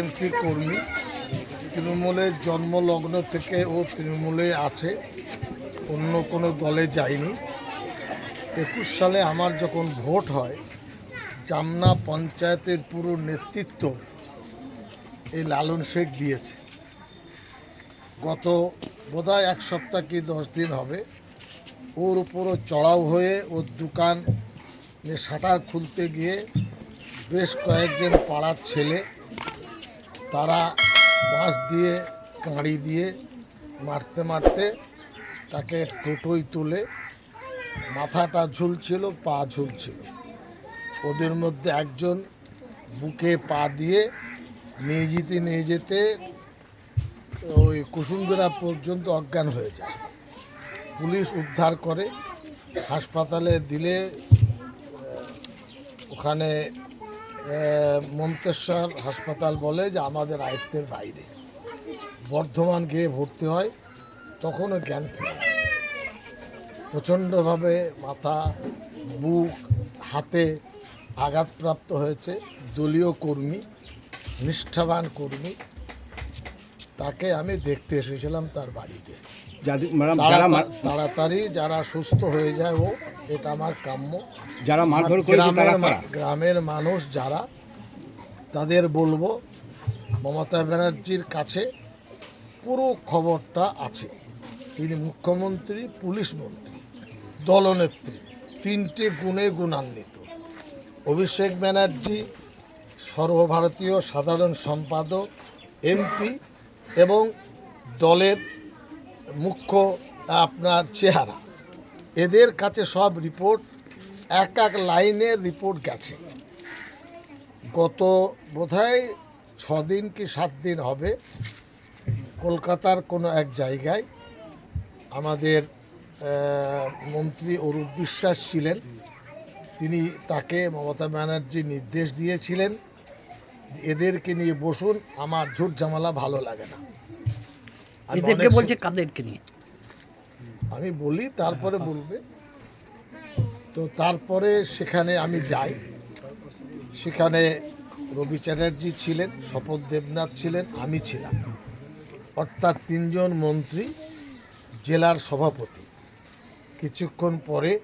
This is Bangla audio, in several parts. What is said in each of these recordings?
টিএমসি কর্মী। তৃণমূলের জন্মলগ্ন থেকে ও তৃণমূলে আছে, অন্য কোনো দলে যায়নি। একুশ সালে আমার যখন ভোট হয়, জামনা পঞ্চায়েতের পুরো নেতৃত্ব এই লালন শেখ দিয়েছে। গত বোধহয় এক সপ্তাহ কি দশ দিন হবে, ওর উপরও চড়াও হয়ে ওর দোকান শাটার খুলতে গিয়ে বেশ কয়েকজন পাড়ার ছেলে তারা বাঁশ দিয়ে, কাঁড়ি দিয়ে মারতে মারতে তাকে টোটোই তুলে। মাথাটা ঝুলছিল, পা ঝুলছিল। ওদের মধ্যে একজন বুকে পা দিয়ে নিয়ে যেতে নিয়ে যেতে ওই কুসুমবেড়া পর্যন্ত অজ্ঞান হয়ে যায়। পুলিশ উদ্ধার করে, হাসপাতালে দিলে ওখানে মন্তেশ্বর হাসপাতাল বলে যে আমাদের আয়ত্তের বাইরে। বর্ধমান গিয়ে ভর্তি হয় তখনও জ্ঞান ফেরে প্রচণ্ডভাবে মাথা বুক হাতে আঘাতপ্রাপ্ত হয়েছে দলীয় কর্মী নিষ্ঠাবান কর্মী। তাকে আমি দেখতে এসেছিলাম তার বাড়িতে। তাড়াতাড়ি যারা সুস্থ হয়ে যায় ও এটা আমার কাম্য। যারা মারধর গ্রামের? গ্রামের মানুষ যারা তাদের বলব মমতা ব্যানার্জির কাছে পুরো খবরটা আছে। তিনি মুখ্যমন্ত্রী পুলিশ মন্ত্রী দলনেত্রী তিনটে গুণে গুণান্বিত। অভিষেক ব্যানার্জি সর্বভারতীয় সাধারণ সম্পাদক এমপি এবং দলের মুখ্য আপনার চেহারা। এদের কাছে সব রিপোর্ট এক এক লাইনের রিপোর্ট গেছে। গত বোধহয় ছ দিন কি সাত দিন হবে কলকাতার কোনো এক জায়গায় আমাদের মন্ত্রী অরূপ বিশ্বাস ছিলেন। তিনি তাকে মমতা ব্যানার্জি নির্দেশ দিয়েছিলেন এদেরকে নিয়ে বসুন আমার ঝুট ঝামেলা ভালো লাগে না। এদেরকে বলছে কাদেরকে নিয়ে? আমি বলি, তারপরে বলবে। তো তারপরে সেখানে আমি যাই। সেখানে রবি চ্যাটার্জি ছিলেন, শপথ দেবনাথ ছিলেন, আমি ছিলাম। অর্থাৎ তিনজন মন্ত্রী, জেলার সভাপতি। কিছুক্ষণ পরে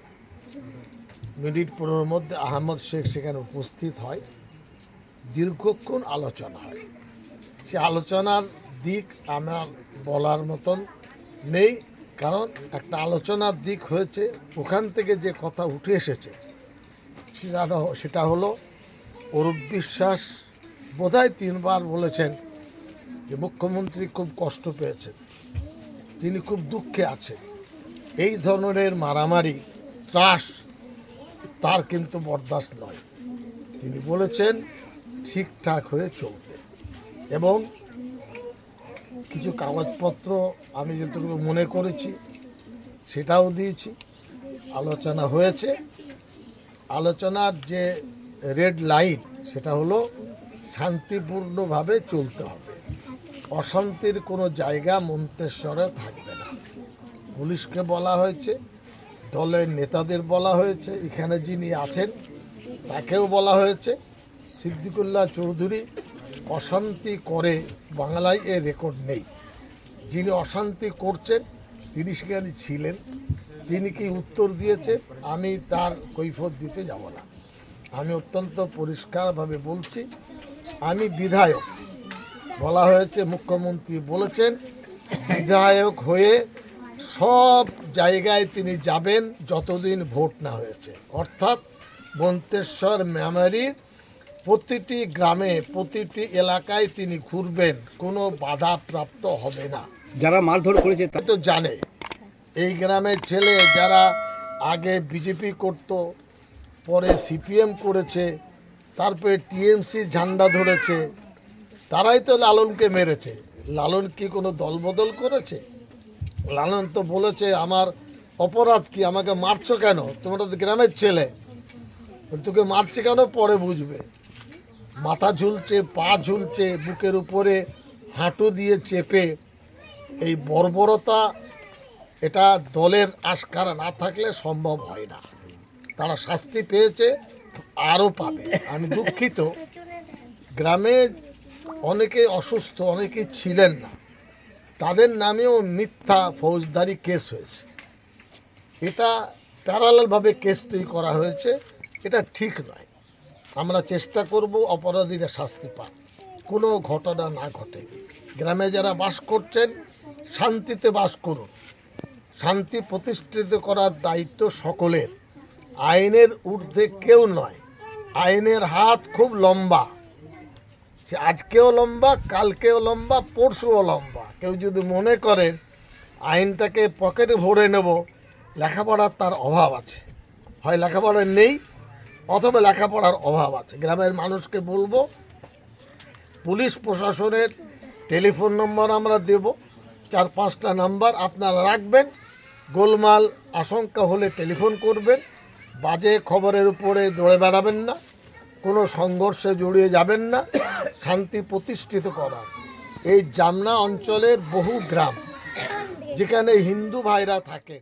মিনিট পনেরোর মধ্যে আহমদ শেখ সেখানে উপস্থিত হয়। দীর্ঘক্ষণ আলোচনা হয়। সে আলোচনার দিক আমার বলার মতন নেই। কারণ একটা আলোচনার দিক হয়েছে, ওখান থেকে যে কথা উঠে এসেছে, সেটা সেটা হলো, অরূপ বিশ্বাস বোধহয় তিনবার বলেছেন যে মুখ্যমন্ত্রী খুব কষ্ট পেয়েছেন, তিনি খুব দুঃখে আছেন। এই ধরনের মারামারি, ত্রাস তার কিন্তু বরদাস্ত নয়। তিনি বলেছেন, ঠিকঠাক হয়ে চলতে। এবং কিছু কাগজপত্র আমি যতটুকু মনে করেছি, সেটাও দিয়েছি। আলোচনা হয়েছে। আলোচনার যে রেড লাইন, সেটা হলো শান্তিপূর্ণভাবে চলতে হবে। অশান্তির কোনো জায়গা মন্তেশ্বরে থাকবে না। পুলিশকে বলা হয়েছে, দলের নেতাদের বলা হয়েছে, এখানে যিনি আছেন, তাকেও বলা হয়েছে। সিদ্দিকুল্লাহ চৌধুরী অশান্তি করে বাংলায় এ রেকর্ড নেই। যিনি অশান্তি করছেন, তিনি সেখানে ছিলেন। তিনি কি উত্তর দিয়েছে আমি তার কৈফত দিতে যাব না। আমি অত্যন্ত পরিষ্কারভাবে বলছি, আমি বিধায়ক। বলা হয়েছে, মুখ্যমন্ত্রী বলেছেন, বিধায়ক হয়ে সব জায়গায় তিনি যাবেন, যতদিন ভোট না হয়েছে। অর্থাৎ মন্তেশ্বর মেমারির প্রতিটি গ্রামে প্রতিটি এলাকায় তিনি ঘুরবেন কোনো বাধা প্রাপ্ত হবে না। যারা মারধর করেছে তা- তো জানে। এই গ্রামের ছেলে যারা আগে বিজেপি করত পরে সিপিএম করেছে তারপরে টিএমসি ঝান্ডা ধরেছে তারাই তো লালনকে মেরেছে। লালন কি কোনো দলবদল করেছে? লালন তো বলেছে আমার অপরাধ কি? আমাকে মারছো কেন? তোমরা তো গ্রামের ছেলে। তোকে মারছে কেন? পরে বুঝবে। মাথা ঝুলছে, পা ঝুলছে, বুকের উপরে হাঁটু দিয়ে চেপে এই বর্বরতা এটা দলের আশকারা না থাকলে সম্ভব হয় না। তারা শাস্তি পেয়েছে, আরও পাবে। আমি দুঃখিত। গ্রামে অনেকে অসুস্থ, অনেকে ছিলেন না। তাদের নামেও মিথ্যা ফৌজদারি কেস হয়েছে। এটা প্যারালালভাবে কেস তৈরি করা হয়েছে। এটা ঠিক নয়। আমরা চেষ্টা করব অপরাধীরা শাস্তি পান কোনো ঘটনা না ঘটে। গ্রামে যারা বাস করছেন, শান্তিতে বাস করুন। শান্তি প্রতিষ্ঠিত করার দায়িত্ব সকলের। আইনের ঊর্ধ্বে কেউ নয়। আইনের হাত খুব লম্বা। সে আজকেও লম্বা, কালকেও লম্বা, পরশুও লম্বা। কেউ যদি মনে করেন, আইনটাকে পকেটে ভরে নেব, লেখাপড়ার তার অভাব আছে। হয় লেখাপড়া নেই অথবা লেখাপড়ার অভাব আছে। গ্রামের মানুষকে বলব, পুলিশ প্রশাসনের টেলিফোন নম্বর আমরা দেব, চার পাঁচটা নাম্বার আপনারা রাখবেন, গোলমাল আশঙ্কা হলে টেলিফোন করবেন, বাজে খবরের উপরে দৌড়ে বেড়াবেন না, কোনো সংঘর্ষে জড়িয়ে যাবেন না, শান্তি প্রতিষ্ঠিত করার। এই জামনা অঞ্চলের বহু গ্রাম, যেখানে হিন্দু ভাইরা থাকেন